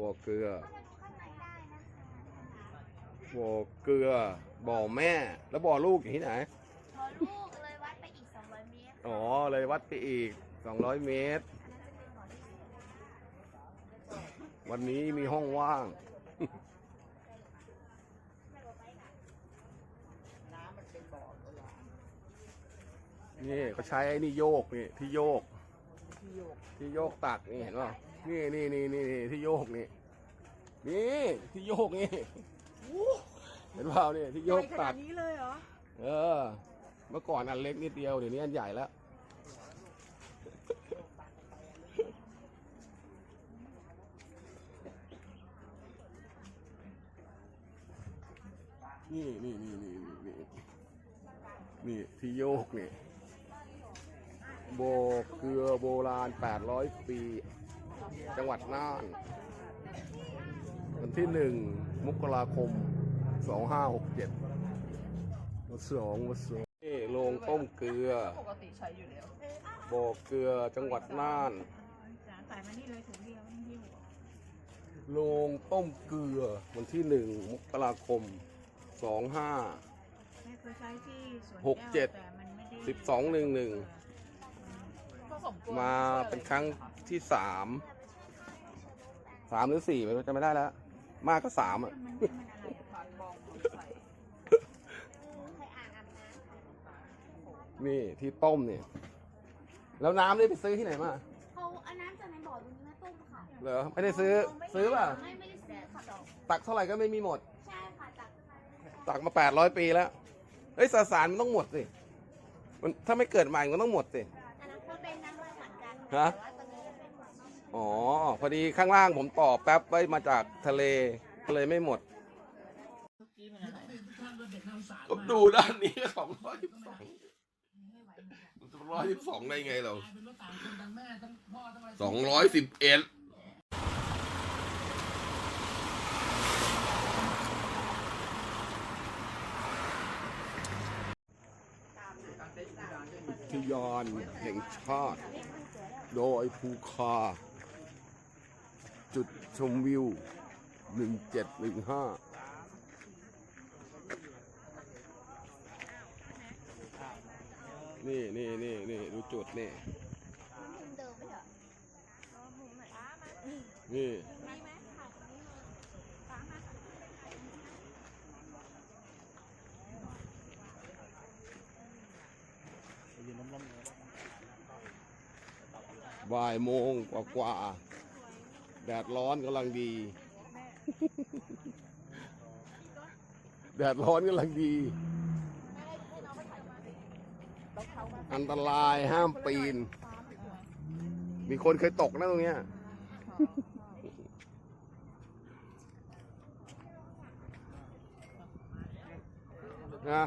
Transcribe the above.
บ่อเกลือข้างในได้นะคะบ่อเกลือบ่อแม่ แล้วบ่อลูกอยู่ที่ไหนพอลูกเลยวัดไปอีก200เมตรอ๋อเลยวัดไปอีก 200 เมตรอันนั้นจะเป็นบ่อที่สี่วันนี้มีห้องว่างน้ำมันเป็นบ่อโบราณนี่เขาใช้ไอ้นี่โยกนี่ที่โยก ที่โยกที่โยกตักนี่เห็นป่ะนี่นี่นี่นี่นี่ที่โยกนี่นี่ที่โยกนี่เห็นเปล่านี่ที่โยกใหญ่ขตันากดนี้เลยเหรอเออ เมื่อก่อนอันเล็กนิดเดียวเดี๋ยวนี้อันใหญ่แล้วนี่นี่นี่นี่นี่นี่นี่ที่โยกนี่ โบเกลือโบราณ 800 ปี จังหวัดน่าน วันที่ 1 มกราคม 2567วันสองวันสองนี่โรงต้มเกลือ ปกติใช้อยู่แล้วโบเกลือจังหวัดน่านใส่มานี่เลยถุงเดียวนี่หิ้วโรงต้มเกลือวันที่ 1 มกราคม 25งห้าหกเจ็ด แก้วแต่นไม่ได้ 1211 มาเป็นครั้งที่สามสามหรือสี่ไม่รู้จะไม่ได้แล้ว มากก็สามอะมันมันอะไรอะผ่านบองใส่เคยอ่างอาบน้ำค่ะนี่ที่ต้มเนี่ย แล้วน้ำได้ไปซื้อที่ไหนมาเขาเอาน้ำจากในบ่อตรงนี้มาต้มค่ะเหรอไม่ได้ซื้อซื้อป่ะไม่ไม่ได้ซื้อค่ะตักเท่าไหร่ก็ไม่มีหมด ใช่ค่ะจากตักมาแปดร้อยปีแล้วเฮ้ยสสารมันต้องหมดสิมันถ้าไม่เกิดใหม่มันต้องหมดสิ อันนั้นก็เป็นน้ำมันเหมือนกันฮะ แต่ว่าตัวนี้จะเป็นแบบอ๋อ พอดีข้างล่างผมต่อแป๊บไว้มาจากทะเลก็เลยไม่หมดกี้มันอะไรผมดูด้านนี้สองร้อยสิบสองสองร้อยสิบสองได้ไงเราสองร้อยสิบเอ็ด ยานแห่งชาติ โดยภูคา จุดชมวิวหนึ่งเจ็ดหนึ่งห้านี่นี่นี่นี่ดูจุดนี่มุมเดิมไหมเหรอเอามุมไหนฟ้ามา นี่ มีไหมค่ะตรงนี้เลยฟ้ามา บ่ายโมงกว่ากว่าๆแดดร้อนกำลังดี แดดร้อนกำลังดี อันตรายห้ามปีน มีคนเคยตกนะตรงเนี้ยนะ